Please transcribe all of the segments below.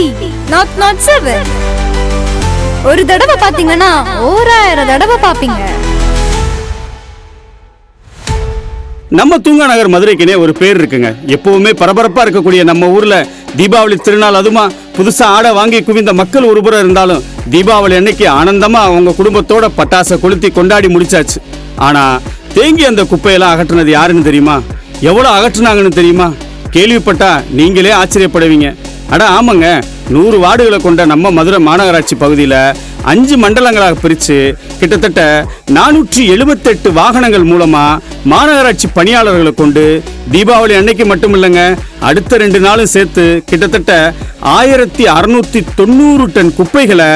Eighty not not seven ஒரு தடவை பாத்தீங்கன்னா ஓராயிரம் தடவை பாப்பீங்க நம்ம தூங்கா நகர் மதுரைக்குனே ஒரு பேர் இருக்குங்க. எப்பவுமே பரபரப்பா இருக்கக்கூடிய நம்ம ஊர்ல தீபாவளி திருநாள் அதுமா புதுசா ஆடை வாங்கி குவிந்த மக்கள் ஒருபுறம் இருந்தாலும் தீபாவளி அன்னைக்கு ஆனந்தமா அவங்க குடும்பத்தோட பட்டாசை கொளுத்தி கொண்டாடி முடிச்சாச்சு. ஆனா தேங்கி அந்த குப்பையெல்லாம் அகற்றுனது யாருன்னு தெரியுமா? எவ்வளவு அகற்றுனாங்கன்னு தெரியுமா? கேள்விப்பட்டா நீங்களே ஆச்சரியப்படுவீங்க. அட ஆமாங்க. நூறு வார்டுகளை கொண்ட நம்ம மதுரை மாநகராட்சி பகுதியில் அஞ்சு மண்டலங்களாக பிரித்து கிட்டத்தட்ட நானூற்றி எழுபத்தெட்டு வாகனங்கள் மூலமாக மாநகராட்சி பணியாளர்களை கொண்டு தீபாவளி அன்னைக்கு மட்டும் இல்லைங்க அடுத்த ரெண்டு நாளும் சேர்த்து கிட்டத்தட்ட ஆயிரத்தி அறுநூத்தி தொண்ணூறு டன் குப்பைகளை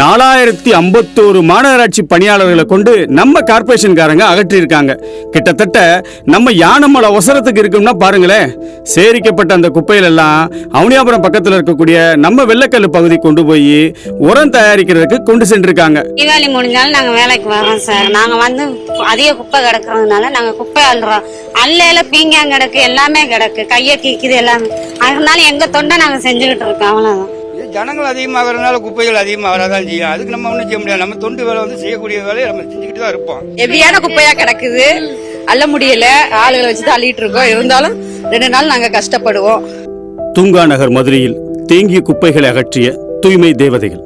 நாலாயிரத்தி ஐம்பத்தோரு மாநகராட்சி பணியாளர்களை கொண்டு நம்ம கார்பரேஷன்காரங்க அகற்றியிருக்காங்க. கிட்டத்தட்ட நம்ம யானமலை ஒசரத்துக்கு இருக்கும்னா பாருங்களேன். சேரிக்கப்பட்ட அந்த குப்பைகள் எல்லாம் அவனியாபுரம் பக்கத்தில் இருக்கக்கூடிய நம்ம வெள்ளக்கல் பகுதி கொண்டு போய் உரம் தயாரிக்கிறதுக்கு கொண்டு சென்றிருக்காங்க. தீபாவளி முடிஞ்சாலும் நாங்க வேலைக்கு வரோம் சார். நாங்க வந்து அதிக குப்பை கிடக்கிறதுனால நாங்க குப்பை அள்ளுறோம். அல்லையில பீங்கான் கிடக்கு எல்லாமே கிடக்கு. கையை கீக்குது எல்லாமே. அதனால எங்க தொண்டை நாங்க செஞ்சுக்கிட்டு இருக்கோம் அவ்வளவுதான். இது ஜனங்கள் அதிகமாகறதுனால குப்பைகள் அதிகமாக வரதான் செய்யும் அதுக்கு நம்ம ஒன்றும் செய்ய முடியாது. நம்ம தொண்டு வேலை வந்து செய்யக்கூடிய வேலையை நம்ம செஞ்சுக்கிட்டு தான் இருப்போம். ஹெவியான குப்பையா கிடக்குது. அள்ள முடியல. ஆளுகளை வச்சு தான் அள்ளிட்டு இருக்கோம். இருந்தாலும் ரெண்டு நாள் நாங்க கஷ்டப்படுவோம். தூங்கா நகர் மதுரையில் தேங்கிய குப்பைகளை அகற்றிய தூய்மை தேவதைகள்.